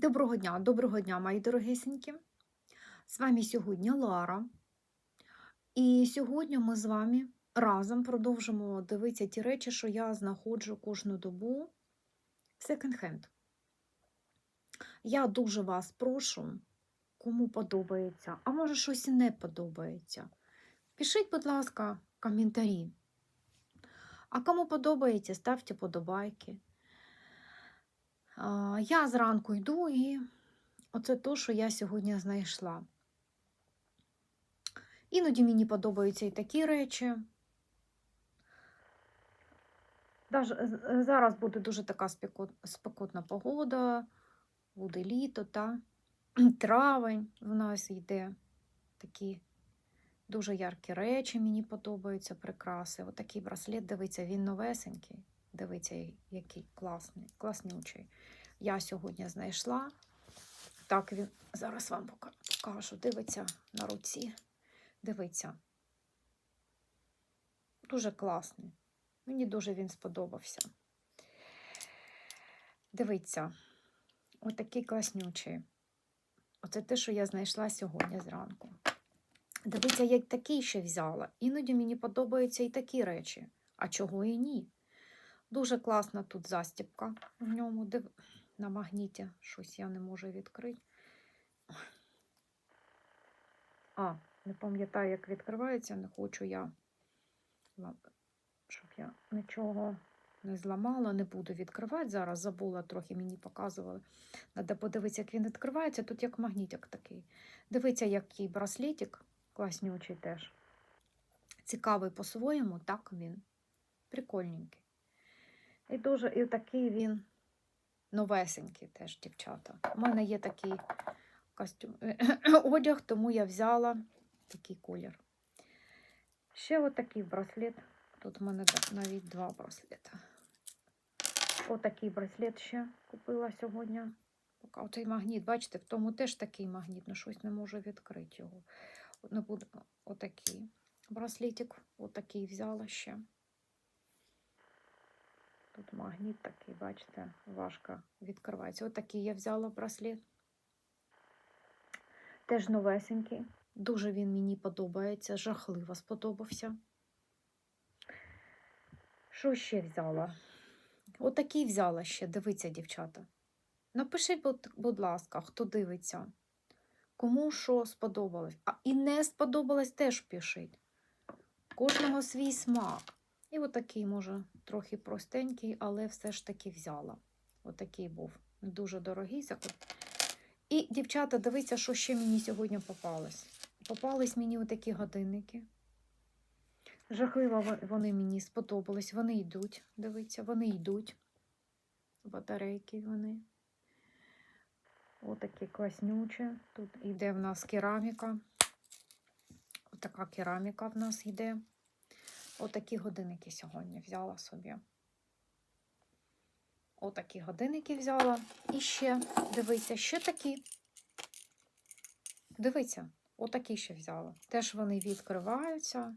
Доброго дня, доброго дня, мої дорогесенькі. З вами сьогодні Лара. І сьогодні ми з вами разом продовжимо дивитися ті речі, що я знаходжу кожну добу секонд-хенд. Я дуже вас прошу, кому подобається, а може щось і не подобається. Пишіть, будь ласка, коментарі. А кому подобається, ставте подобайки. Я зранку йду і оце то, що я сьогодні знайшла. Іноді мені подобаються і такі речі. Зараз буде дуже така спекотна погода, буде літо, та травень в нас йде. Такі дуже яркі речі мені подобаються, прикраси. Отакий браслет, дивиться, він новесенький. Дивиться, який класний, класнючий. Я сьогодні знайшла. Так, він зараз вам покажу. Дивиться на руці. Дивиться. Дуже класний. Мені дуже він сподобався. Дивіться, отакий класнючий. Оце те, що я знайшла сьогодні зранку. Дивіться, я такий ще взяла. Іноді мені подобаються і такі речі. А чого і ні? Дуже класна тут застіпка в ньому. Див... На магніті щось я не можу відкрити. А, не пам'ятаю, як відкривається, не хочу я, щоб я нічого не зламала, не буду відкривати. Зараз забула, трохи мені показували. Треба подивитися, як він відкривається. Тут як магнітик такий. Дивіться, який браслетик, класнючий теж. Цікавий по-своєму, так він. Прикольненький. І дуже і такий він новесенький теж, дівчата. У мене є такий костюм одяг, тому я взяла такий колір. Ще отакий браслет. Тут у мене навіть два браслета. Отакий браслет ще купила сьогодні. Оцей магніт, бачите, в тому теж такий магніт, ну щось не можу відкрити його. Отакий браслетик, отакий взяла ще. Тут магніт такий, бачите, важко відкривається. Отакий я взяла браслет. Теж новесенький. Дуже він мені подобається, жахливо сподобався. Що ще взяла? Отакий взяла ще, дивіться, дівчата. Напишіть, будь, будь ласка, хто дивиться, кому що сподобалось. А і не сподобалось, теж пишіть. Кожного свій смак. І отакий, може, трохи простенький, але все ж таки взяла. Отакий був. Дуже дорогий. І, дівчата, дивіться, що ще мені сьогодні попалось. Попались мені отакі годинники. Жахливо вони мені сподобались. Вони йдуть, дивіться, вони йдуть. Батарейки вони. Отакі класнючі. Тут йде в нас кераміка. Отака кераміка в нас йде. Отакі годинники сьогодні взяла собі. Отакі годинники взяла. І ще, дивіться, ще такі. Дивіться, отакі ще взяла. Теж вони відкриваються.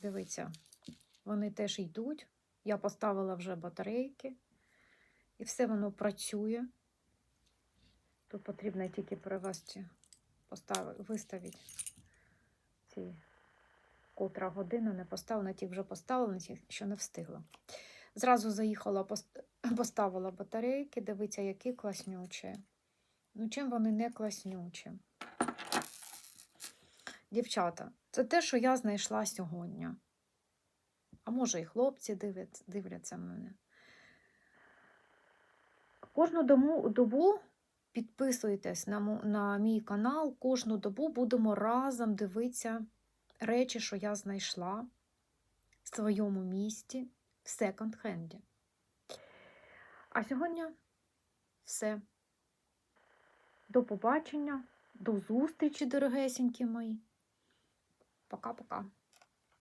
Дивіться, вони теж йдуть. Я поставила вже батарейки. І все воно працює. Тут потрібно тільки перевести, виставити ці котра година не поставила, ті вже поставила, ті, що не встигла. Зразу заїхала, поставила батарейки, дивіться, які класнючі. Ну, чим вони не класнючі? Дівчата, це те, що я знайшла сьогодні. А може, і хлопці дивляться, дивляться мене. Кожну добу підписуйтесь на мій канал. Кожну добу будемо разом дивитися речі, що я знайшла в своєму місті в секонд-хенді. А сьогодні все. До побачення, до зустрічі, дорогесенькі мої. Пока-пока.